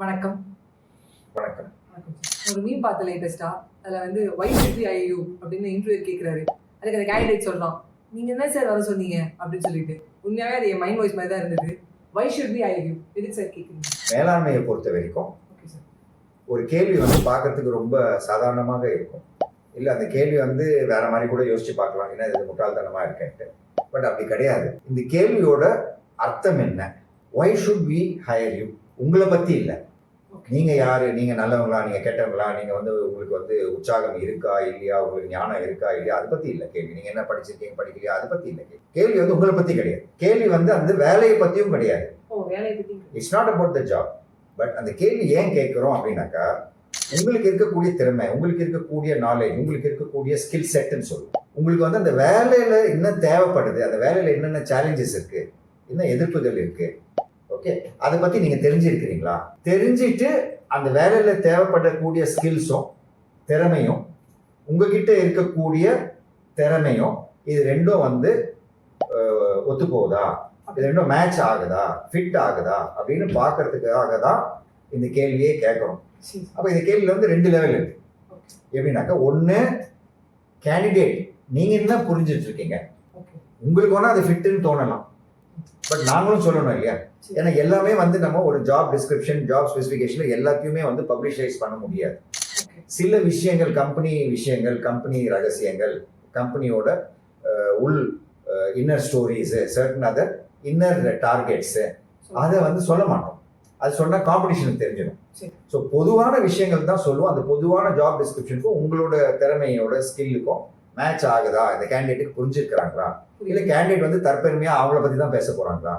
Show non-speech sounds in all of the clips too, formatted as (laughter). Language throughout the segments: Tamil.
வணக்கம். வணக்கம். ஒரு மீன் பார்த்த லேட்டஸ்டா அதுல வந்து ஒய் ஷுட் ஐயு அப்படின்னு இன்டர்வியூ கேட்குறாரு அதுக்கு அந்த கேண்டிடேட் சொல்றான். நீங்க என்ன சார் வர சொன்னீங்க? அப்படின்னு சொல்லிட்டு. உண்மையாவே அது என் மைண்ட் வாய்ஸ் மாதிரி தான் இருந்தது. ஒய் ஷுட் பி ஐயு எதுக்கு சார் கேட்குறீங்க மேலாண்மையை பொறுத்த வரைக்கும் ஒரு கேள்வி வந்து பார்க்கறதுக்கு ரொம்ப சாதாரணமாக இருக்கும். இல்லை அந்த கேள்வி வந்து வேற மாதிரி கூட யோசிச்சு பார்க்கலாம். ஏன்னா இது முட்டாள்தனமா இருக்கேன்ட்டு. பட் அப்படி கிடையாது. இந்த கேள்வியோட அர்த்தம் என்ன? Why should we hire you உங்களை பத்தி இல்லை. ஓகே நீங்க யாரு? நீங்க நல்லவங்களா? நீங்க கெட்டவங்களா? நீங்க வந்து உங்களுக்கு வந்து உற்சாகம் இருக்கா இல்லையா? உங்களுக்கு ஞானம் இருக்கா இல்லையா? அதை பத்தி இல்ல கேள்வி. நீங்க என்ன படிச்சிருக்கீங்க? படிக்கலையா? அதை பத்தி இல்ல கேள்வி. கேள்வி வந்து உங்களை பத்தி கிடையாது. கேள்வி வந்து அந்த வேலையை பத்தியும் கிடையாது. It's not about the job but அந்த கேள்வி ஏன் கேட்குறோம் அப்படின்னாக்கா உங்களுக்கு இருக்கக்கூடிய திறமை உங்களுக்கு இருக்கக்கூடிய நாலேஜ் உங்களுக்கு இருக்கக்கூடிய ஸ்கில் செட்னு சொல்லுவோம் உங்களுக்கு வந்து அந்த வேலையில என்ன தேவைப்படுது அந்த வேலையில என்னென்ன சேலஞ்சஸ் இருக்கு என்ன எதிர்ப்புகள் இருக்கு ஓகே அதை பத்தி நீங்க தெரிஞ்சிருக்கிறீங்களா? தெரிஞ்சிட்டு அந்த வேலையில தேவைப்படக்கூடிய ஸ்கில்ஸும் திறமையும் உங்ககிட்ட இருக்கக்கூடிய திறமையும் இது ரெண்டும் வந்து அஹ், ஒத்து போகுதா இது ரெண்டும் மேட்ச் ஆகுதா? ஃபிட் ஆகுதா? அப்படின்னு பார்க்கறதுக்காக தான் இந்த கேள்வியே கேட்குறோம். அப்போ இந்த கேள்வியில் வந்து ரெண்டு லெவல் இருக்கு. எப்படின்னாக்கா ஒன்று கேண்டிடேட் நீங்கள் என்ன ஓகே உங்களுக்கு வேணால் அது ஃபிட்டுன்னு தோணலாம். பட் நாங்களும் சொல்லணும் இல்லையா? ஏன்னா எல்லாமே வந்து நம்ம ஒரு ஜாப் டிஸ்கிரிப்ஷன் ஜாப் ஸ்பெசிஃபிகேஷன் எல்லாத்தையுமே வந்து பப்ளிஷைஸ் பண்ண முடியாது. சில விஷயங்கள் கம்பெனி விஷயங்கள் கம்பெனி ரகசியங்கள் கம்பெனியோட உள் inner stories certain other inner targets அதை வந்து சொல்ல மாட்டோம். அது சொன்னால் காம்படிஷனுக்கு தெரிஞ்சிடும். ஸோ பொதுவான விஷயங்கள் தான் சொல்லுவோம். அந்த பொதுவான ஜாப் டிஸ்கிரிப்ஷனுக்கும் உங்களோட திறமையோட ஸ்கில்லுக்கும் மேட்ச் ஆகுதா? இந்த கேண்டிடேட்டுக்கு புரிஞ்சிருக்கிறாங்களா? இல்லை கேண்டிடேட் வந்து தற்பெருமையாக அவங்கள பற்றி தான் பேச போகிறாங்களா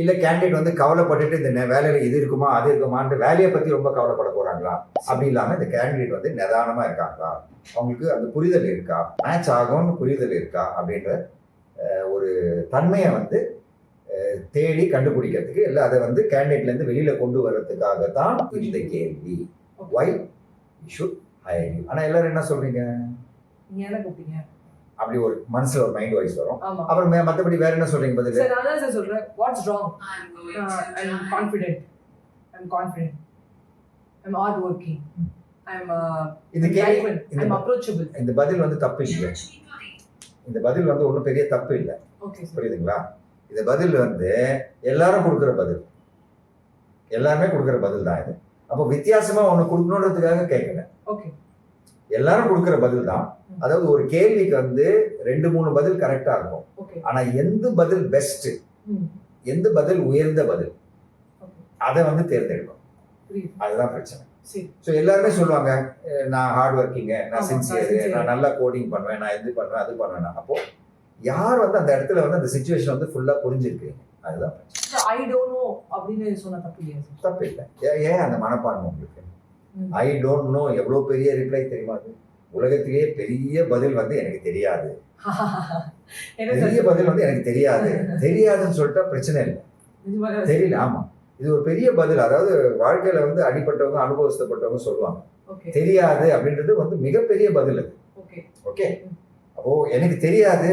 இல்லை கேண்டிடேட் வந்து கவலைப்பட்டுட்டு இந்த வேலையில இது இருக்குமா அது இருக்குமான்ட்டு வேலையை பற்றி ரொம்ப கவலைப்பட போகிறாங்களா அப்படி இல்லாமல் இந்த கேண்டிடேட் வந்து நிதானமாக இருக்காங்களா? அவங்களுக்கு அந்த புரிதல் இருக்கா? மேட்ச் ஆகும்னு புரிதல் இருக்கா? அப்படின்ற ஒரு தன்மையை வந்து தேடி கண்டுபிடிக்கிறதுக்கு இல்லை அதை வந்து கேண்டிடேட்லேருந்து வெளியில் கொண்டு வர்றதுக்காக தான் இந்த கேள்வி. ஒய் ஷுட் ஹையர் யூ ஆனால் எல்லாரும் என்ன சொல்றீங்க? என்ன கூப்பிட்டீங்க? அப்படி ஒரு மனசுல ஒரு மைண்ட் வாய்ஸ் வரும் அப்புறம் மத்தபடி வேற என்ன சொல்றீங்க பதில் சார் நான் தான் சார் சொல்றேன் what's wrong going uh, to I'm join. confident. I'm confident. I'm hardworking. I'm uh, இந்த கேள்வி ப- approachable. இந்த பதில் வந்து தப்பு இல்லை இந்த பதில் வந்து ஒன்றும் பெரிய தப்பு இல்லை. புரியுதுங்களா இந்த பதில் வந்து எல்லாரும் கொடுக்குற பதில் எல்லாருமே கொடுக்குற பதில் தான் இது அப்போ வித்தியாசமா ஒன்று கொடுக்கணுன்றதுக்காக கேட்கல Okay. எல்லாரும் கொடுக்குற பதில் தான் அதாவது ஒரு கேள்விக்கு வந்து ரெண்டு மூணு பதில் கரெக்டா இருக்கும் Okay. ஆனா எந்த பதில் பெஸ்ட் ம். எந்த பதில் உயர்ந்த பதில். அதை வந்து தேர்ந்தெடுக்கும். அதுதான் பிரச்சனை. ஸோ எல்லாருமே சொல்லுவாங்க நான் ஹார்ட் ஒர்க்கிங்க நான் சின்சியர். நான் நல்லா கோடிங் பண்ணுவேன் நான் இது பண்ணுவேன் அது பண்ணுவேன் அப்போ யார் வந்து அந்த இடத்துல வந்து அந்த சுச்சுவேஷன் வந்து ஃபுல்லா புரிஞ்சிருக்கீங்க அதுதான் பிரச்சனை. தப்பு இல்லை ஏன் அந்த மனப்பான்மை உங்களுக்கு. ஐ டோன்ட் நோ எவ்வளோ பெரிய ரிப்ளை தெரியுமா அது? உலகத்திலேயே பெரிய பதில் வந்து எனக்கு தெரியாது. (laughs) பெரிய பதில் வந்து எனக்கு தெரியாது. (laughs) தெரியாதுன்னு சொல்லிட்டா பிரச்சனை இல்லை. தெரியல ஆமா. இது ஒரு பெரிய பதில். அதாவது வாழ்க்கையில வந்து அடிப்பட்டவங்க அனுபவஸ்தப்பட்டவங்க சொல்லுவாங்க. தெரியாது அப்படின்றது வந்து மிகப்பெரிய பதில் அது. ஓகே. அப்போ எனக்கு தெரியாது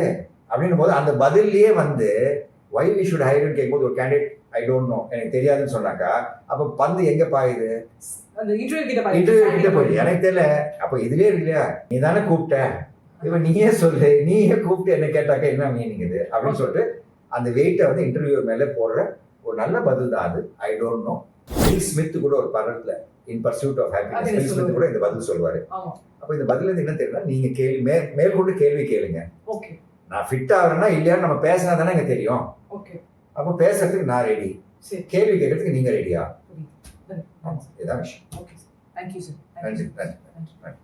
அப்படின்னும் போது அந்த பதில்லையே வந்து வை வி ஷுட் ஹைர்னு கேட்கும்போது ஒரு கேண்டிடேட் ஐ டோன்ட் நோ எனக்கு தெரியாதுன்னு சொன்னாக்கா அப்போ பந்து எங்க பாயுது இன்டர்வியூ கிட்ட எனக்கு தெரியல. அப்போ இதுலயே இல்லையா நீ தானே கூப்பிட்ட? இவன் நீயே சொல்லு. நீயே கூப்பிட்டு என்ன கேட்டாக்கா என்ன மீனிங் இது அப்படின்னு சொல்லிட்டு அந்த வெயிட்டை வந்து இன்டர்வியூ மேலே போடுற ஒரு நல்ல பதில் தான் அது. I don't know Will Smith கூட ஒரு படத்துல in pursuit of happiness Will Smith. கூட இந்த பதில் சொல்லுவாரு. அப்போ இந்த பதில் இருந்து என்ன தெரியல நீங்க கேள்வி மே மேற்கொண்டு கேள்வி கேளுங்க. ஓகே. நான் ஃபிட் ஆகிறேன்னா இல்லையான்னு நம்ம பேசினா தானே எனக்கு தெரியும். அப்போ பேசுறதுக்கு நான் ரெடி கேள்வி கேட்கறதுக்கு நீங்க ரெடியா Okay. Thank you, sir. You. Thank you. Thank you.